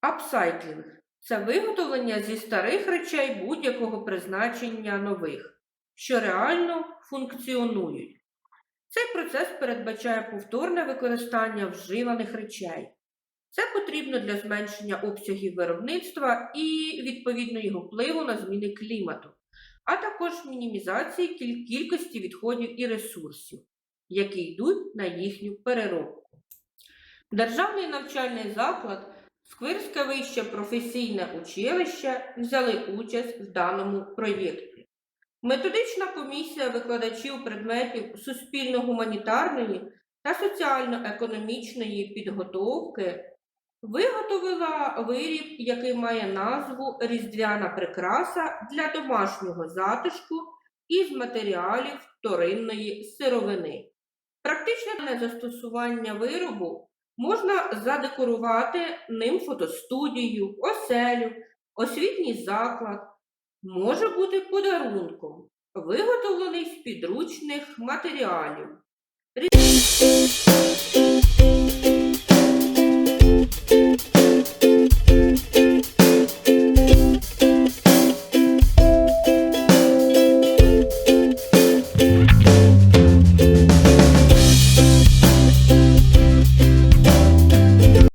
Апсайклінг це виготовлення зі старих речей будь-якого призначення нових, що реально функціонують. Цей процес передбачає повторне використання вживаних речей. Це потрібно для зменшення обсягів виробництва і відповідно його впливу на зміни клімату, а також мінімізації кіль- кількості відходів і ресурсів, які йдуть на їхню переробку. Державний навчальний заклад Сквирське вище професійне училище взяли участь в даному проєкті. Методична комісія викладачів предметів суспільно-гуманітарної та соціально-економічної підготовки виготовила виріб, який має назву Різдвяна прикраса для домашнього затишку із матеріалів вторинної сировини. Практичне застосування виробу можна задекорувати ним фотостудію, оселю, освітній заклад, може бути подарунком, виготовлений з підручних матеріалів.